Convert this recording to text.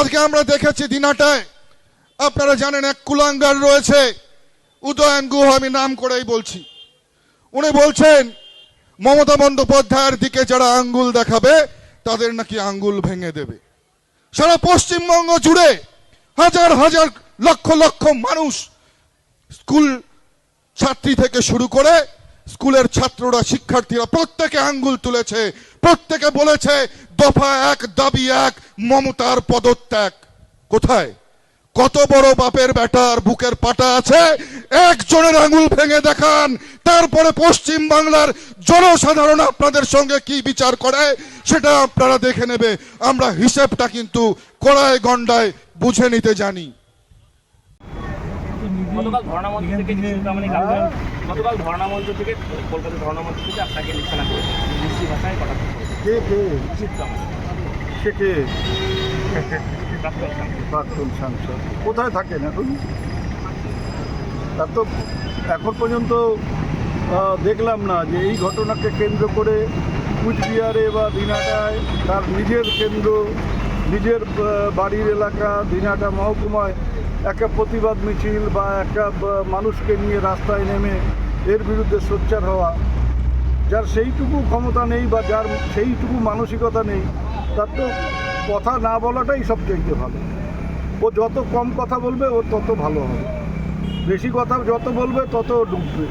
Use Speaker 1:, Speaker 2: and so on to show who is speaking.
Speaker 1: আজকে আমরা দেখেছি দিনাটায়। আপনারা জানেন এক কুলাঙ্গার রয়েছে। উদয়ন গুহ আমি নাম করেই বলছি। উনি বলছেন, মমতা বন্দ্যোপাধ্যায়ের দিকে যারা আঙ্গুল দেখাবে, তাদের নাকি আঙ্গুল ভেঙে দেবে। সারা পশ্চিমবঙ্গ জুড়ে হাজার হাজার লক্ষ লক্ষ মানুষ স্কুল ছাত্রী থেকে শুরু করে স্কুলের ছাত্ররা, শিক্ষার্থীরা প্রত্যেকে আঙ্গুল তুলেছে, প্রত্যেকে বলেছে, দফা এক, দাবি এক, মমতার পদত্যাগ। কোথায়? কত বড় বাপের বেটার বুকের পাটা আছে? একজনের আঙ্গুল ভেঙে দেখান। তারপরে পশ্চিম বাংলার জনসাধারণ আপনাদের সঙ্গে কি বিচার করে, সেটা আপনারা দেখে নেবে। আমরা হিসেবটা কিন্তু কড়ায় গন্ডায় বুঝে নিতে জানি।
Speaker 2: গতকাল ধর্ণামঞ্চ থেকে যে চিন্তামণি গান্ধী গতকাল ধর্ণামঞ্চ থেকে কলকাতা ধর্ণামঞ্চ থেকে আপনাকে লিখানা করেছে মিষ্টি ভাষায় কটাক্ষ
Speaker 3: কে কে?
Speaker 2: চিন্তামণি
Speaker 3: সে কে?
Speaker 2: প্রাক্তন সাংসদ।
Speaker 3: কোথায় থাকেন এখন? তার তো এখন পর্যন্ত দেখলাম না যে এই ঘটনাকে কেন্দ্র করে কুচবিহারে বা দিনাটায় তার নিজের কেন্দ্র নিজের বাড়ির এলাকা দিনাটা মহকুমায় একটা প্রতিবাদ মিছিল বা একটা মানুষকে নিয়ে রাস্তায় নেমে এর বিরুদ্ধে সোচ্চার হওয়া। যার সেইটুকু ক্ষমতা নেই বা যার সেইটুকু মানসিকতা নেই, তার তো কথা না বলাটাই সবচেয়ে ভালো। ও যত কম কথা বলবে, ও তত ভালো হবে। বেশি কথা যত বলবে, তত ডুববে।